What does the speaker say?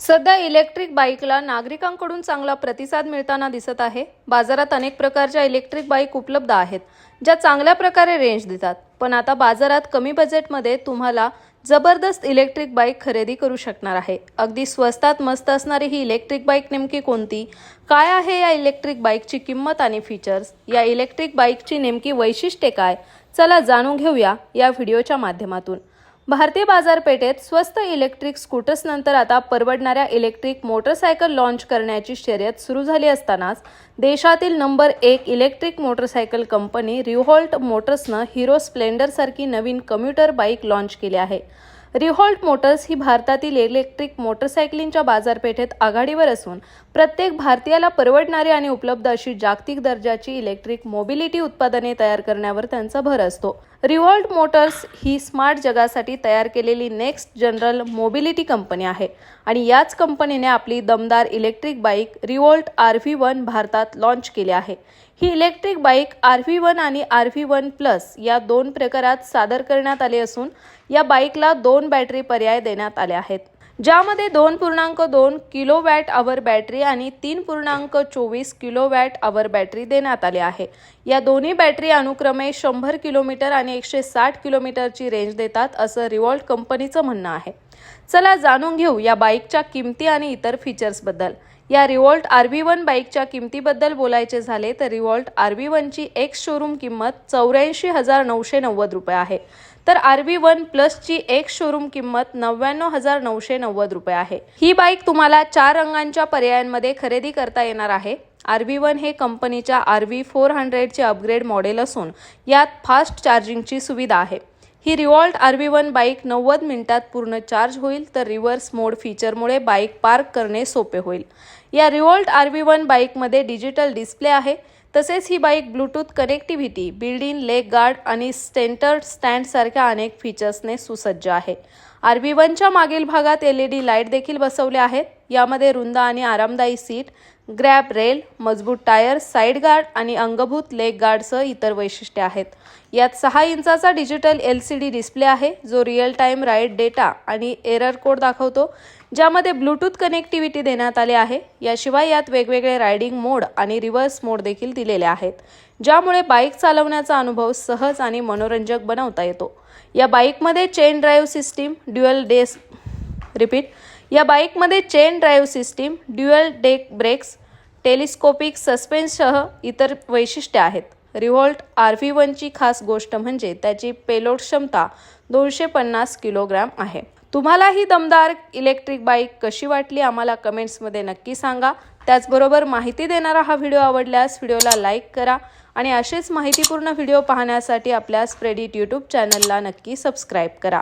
सध्या इलेक्ट्रिक बाईकला नागरिकांकडून चांगला प्रतिसाद मिळताना दिसत आहे. बाजारात अनेक प्रकारच्या इलेक्ट्रिक बाईक उपलब्ध आहेत ज्या चांगल्या प्रकारे रेंज देतात. पण आता बाजारात कमी बजेटमध्ये तुम्हाला जबरदस्त इलेक्ट्रिक बाईक खरेदी करू शकणार आहे. अगदी स्वस्तात मस्त असणारी ही इलेक्ट्रिक बाईक नेमकी कोणती? काय आहे या इलेक्ट्रिक बाईकची किंमत आणि फीचर्स या इलेक्ट्रिक बाईकची नेमकी वैशिष्ट्ये काय? चला जाणून घेऊया या व्हिडिओच्या माध्यमातून. भारतीय बाजारपेठेत स्वस्त इलेक्ट्रिक स्कूटर्स नंतर आता परवडणाऱ्या इलेक्ट्रिक मोटरसायकल लॉन्च करण्याची शर्यत सुरू झाली असतानाच देशातील नंबर एक इलेक्ट्रिक मोटरसायकल कंपनी रिव्हॉल्ट मोटर्सनं हिरो स्प्लेंडरसारखी नवीन कम्युटर बाईक लॉन्च केली आहे. रिव्हॉल्ट मोटर्स ही भारतातील इलेक्ट्रिक मोटरसायकलिंगच्या बाजारपेठेत आघाडीवर असून प्रत्येक भारतीयाला परवडणारी आणि उपलब्ध अशी जागतिक दर्जाची इलेक्ट्रिक मोबिलिटी उत्पादने तयार करण्यावर त्यांचा भर असतो. रिव्हॉल्ट मोटर्स ही स्मार्ट जगासाठी तयार केलेली नेक्स्ट जनरल मोबिलिटी कंपनी आहे. आणि याच कंपनीने आपली दमदार electric bike Revolt R V one भारतात लॉन्च केली आहे. ही electric bike R V one आणि आर व्ही वन प्लस या दोन प्रकारात सादर करण्यात आली असून या बाईकला दोन बॅटरी पर्याय देण्यात आले आहेत. ज्यामध्ये दोन पूर्णांक दोन किलो वॅट आवर बॅटरी आणि तीन पूर्णांक चोवीस किलो वॅट आवर बॅटरी देण्यात आली आहे. या दोन्ही बॅटरी अनुक्रमे शंभर किलोमीटर आणि एकशे साठ किलोमीटरची रेंज देतात असं रिवॉल्ट कंपनीचं म्हणणं आहे. चला जाणून घेऊ या बाईकच्या किमती आणि इतर फीचर्सबद्दल. या रिवॉल्ट आर व्ही वन बाईकच्या किमतीबद्दल बोलायचे झाले तर रिवॉल्ट आर व्ही वनची एक्स शोरूम किंमत चौऱ्याऐंशी हजार नऊशे नव्वद रुपये आहे. तर आर व्ही वन प्लसची एक शोरूम किंमत नव्याण्णव हजार नऊशे नव्वद रुपये आहे. ही बाईक तुम्हाला चार रंगांच्या पर्यायांमध्ये खरेदी करता येणार आहे. आर व्ही वन हे कंपनीच्या आर व्ही फोर हंड्रेडचे अपग्रेड मॉडेल असून यात फास्ट चार्जिंगची सुविधा आहे. ही Revolt R V one bike नव्वद मिनिटात पूर्ण चार्ज होईल तर रिव्हर्स मोड फीचरमुळे बाईक पार्क करणे सोपे होईल. या रिवॉल्ट आर व्ही वन बाईकमध्ये डिजिटल डिस्प्ले आहे. तसेच ही bike Bluetooth connectivity build in leg guard आणि स्टेंटर स्टँडसारख्या अनेक फीचर्सने सुसज्ज आहे. आर व्ही वनच्या मागील भागात एल ई डी लाइट देखील बसवले आहेत. यामध्ये रुंद आणि आरामदायी सीट ग्रॅब रेल मजबूत टायर साईड गार्ड आणि अंगभूत लेग गार्डसह इतर वैशिष्ट्ये आहेत. यात सहा इंचाचा digital L C D display आहे जो रिअल टाईम राईड डेटा आणि एरर कोड दाखवतो. ज्यामध्ये ब्लूटूथ कनेक्टिव्हिटी देण्यात आली आहे. याशिवाय यात वेगवेगळे रायडिंग मोड आणि रिव्हर्स मोड देखील दिलेले आहेत. ज्यामुळे बाईक चालवण्याचा अनुभव सहज आणि मनोरंजक बनवता येतो. या बाईकमध्ये चेन ड्राईव्ह सिस्टीम ड्युअल डेस रिपीट या बाईकमध्ये chain drive system dual disc brakes telescopic सस्पेन्ससह इतर वैशिष्ट्ये आहेत. रिव्हॉल्ट आर व्ही वनची खास गोष्ट म्हणजे त्याची पेलोड क्षमता दोनशे पन्नास किलोग्रॅम आहे. तुम्हाला ही दमदार इलेक्ट्रिक बाईक कशी वाटली आम्हाला कमेंट्समध्ये नक्की सांगा. त्याचबरोबर माहिती देणारा हा व्हिडिओ आवडल्यास व्हिडिओला लाईक करा आणि असेच माहितीपूर्ण व्हिडिओ पाहण्यासाठी आपल्या स्प्रेडिट यूट्यूब चॅनलला नक्की सबस्क्राईब करा.